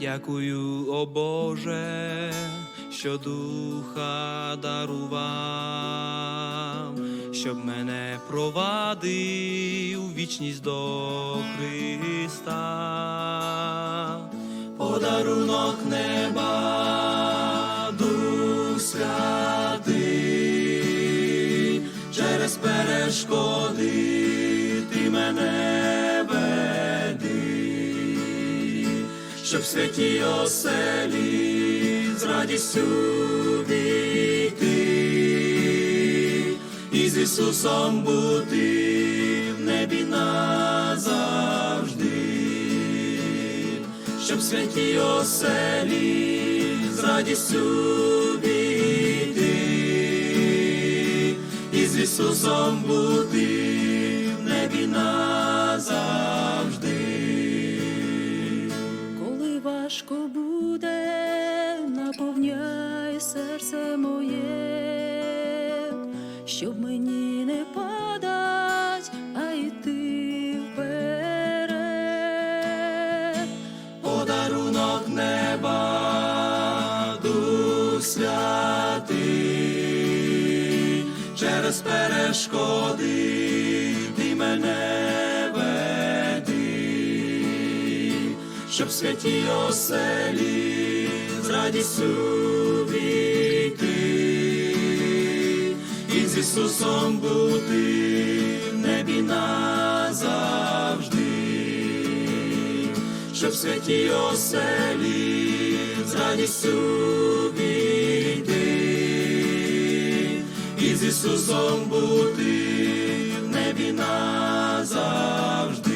Дякую, о Боже, що духа дарував, щоб мене провадив вічність до Христа, подарунок неба, Дух Святий, через перешкоди ти мене щоб в святій оселі з радістю війти і з Ісусом бути в небі назавжди, щоб в святій оселі з радістю війти і з Ісусом бути в небі назавжди. Важко буде, наповняй серце моє, щоб мені не падать, а йти вперед. подарунок неба, Дух Святий, через перешкоди щоб в святій оселі з радістю війти і з Ісусом бути в небі назавжди щоб в святій оселі з радістю війти і з Ісусом бути в небі назавжди.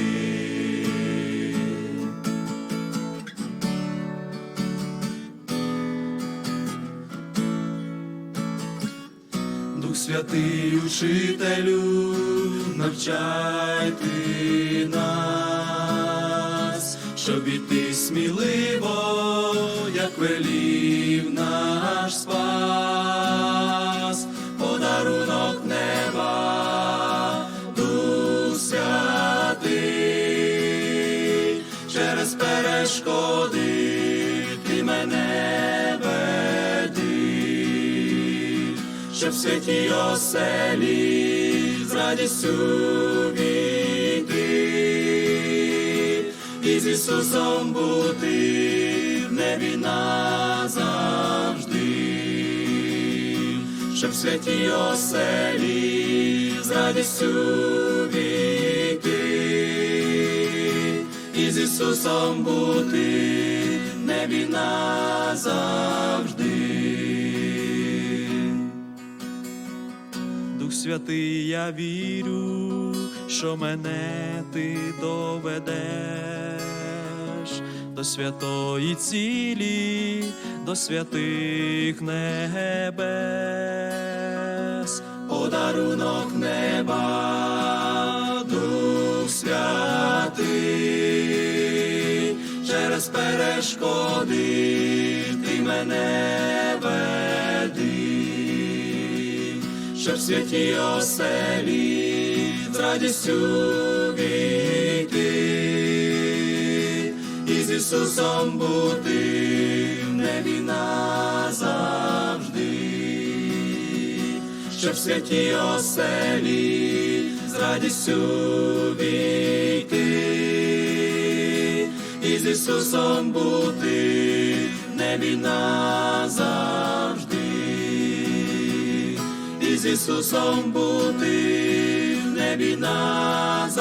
Святий Учителю, навчай ти нас, щоб іти сміливо, як велів наш спас, щоб в святій оселі з радістю війти. І з Ісусом бути в небі назавжди, щоб в святій оселі з радістю війти. І з Ісусом бути в небі назавжди. Святий, я вірю, що мене ти доведеш до святої цілі, до святих небес, подарунок неба, Дух Святий, через перешкоди ти мене веди щоб в святій оселі з радістю війти. І з Ісусом бути в небі назавжди, щоб в святій оселі з радістю війти. І з Ісусом бути в небі назавжди з Ісусом бути в небі назавжди.